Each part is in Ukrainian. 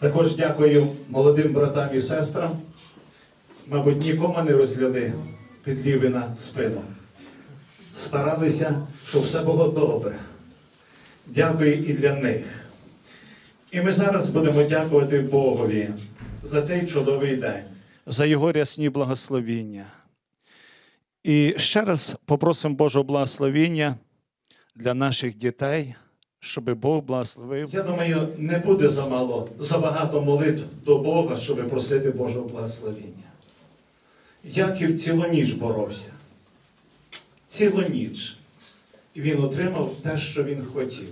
Також дякую молодим братам і сестрам. Мабуть, нікому не розгляли підліви на спину. Старалися, щоб все було добре. Дякую і для них. І ми зараз будемо дякувати Богові за цей чудовий день, за його рясні благословіння. І ще раз попросимо Божого благословіння для наших дітей, щоб Бог благословив. Я думаю, не буде замало, забагато молитв до Бога, щоб просити Божого благословіння. Яків цілу ніч боровся. Цілу ніч. І він отримав те, що він хотів.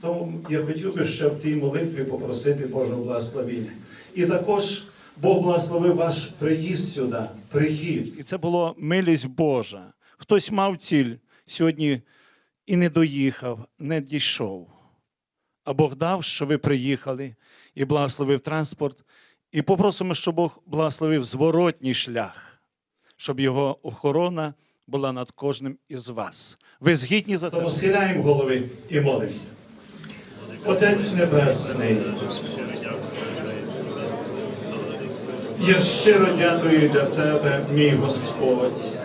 Тому я хотів би ще в тій молитві попросити Божого благословіння. І також Бог благословив ваш приїзд сюди, прихід. І це була милість Божа. Хтось мав ціль сьогодні і не доїхав, не дійшов. А Бог дав, що ви приїхали і благословив транспорт. І попросимо, щоб Бог благословив зворотній шлях, щоб його охорона була над кожним із вас. Ви згідні за це? Тому схиляємо голови і молимося. Отець Небесний. Я щиро дякую для Тебе, мій Господь.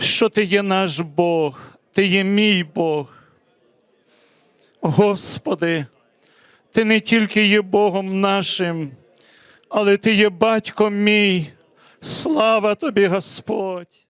Що ти є наш Бог, ти є мій Бог. Господи, ти не тільки є Богом нашим, але ти є батьком мій. Слава тобі, Господь.